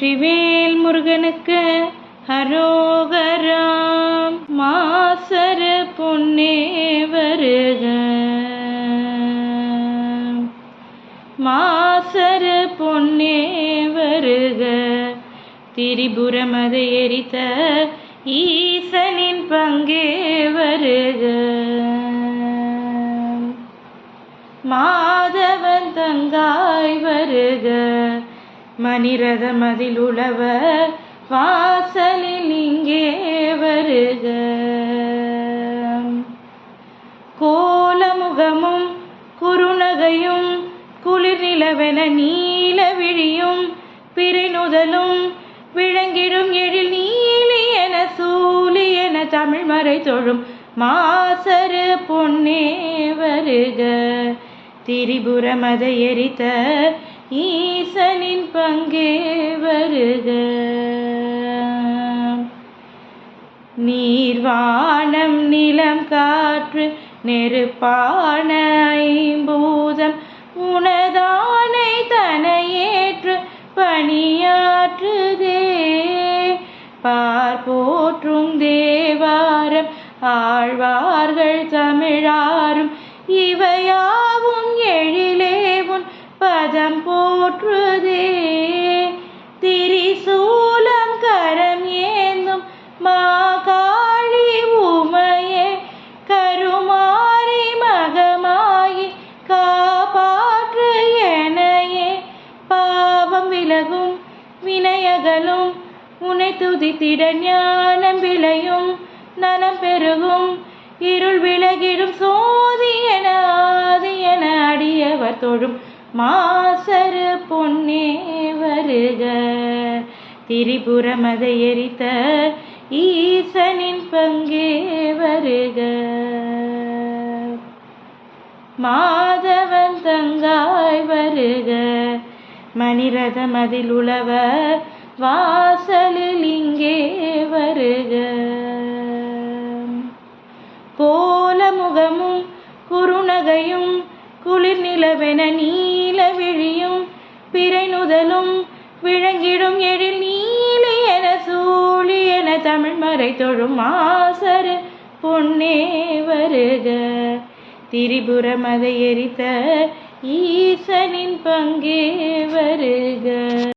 வெற்றிவேல் முருகனுக்கு ஹரோகராம் மாசர பொன்னே வருக. மாசர பொன்னே வருக. திரிபுரமதை எரித்த ஈசனின் பங்கே வருக. மாதவன் தங்காய் வருக. மணிரத மதில் வாசலில் இங்கே வருக. கோலமுகமும் குறுநகையும் குளிர் நிலவென நீல விழியும் பிறைநுதலும் விளங்கிடும் எழில் நீலி என சூலி என தமிழ் மறை தொழும் மாசரு பொன்னே வருக. திரிபுர மத எரித்த ஈசனின் பங்கே வருக. நீர்வானம் நிலம் காற்று நெருப்பான ஐம்பூதம். உனதானை தனையேற்று பணியாற்றுதே. பார்போற்றும் தேவாரம் ஆழ்வார்கள் தமிழாரும். இவையா போற்றுதே. திரிசூலம் கரம் ஏந்தும் மாகாழி உமையே. கருமாறி மகமாயி காப்பாற்று எனையே. பாவம் விலகும் வினையகலும் உனை துதித்திட ஞானம் விளையும் நலம் பெருகும். இருள் விலகிடும் சோதி என ஆதி என அடியவர் தொழும். மாசரு பொன்னே வருக. திரிபுரமதை எரித்த ஈசனின் பங்கே வருக. மாதவன் தங்காய் வருக. மணிரத மதில் உழவ வாசலில் இங்கே வருக. குளிர் நிலவென நீல விழியும் பிறைநுதலும் விளங்கிடும் எழில் நீலி என சூழி என தமிழ் மறை தொழும் மாசரு பொன்னே வருக. திரிபுரமதை எரித்த ஈசனின் பங்கே வருக.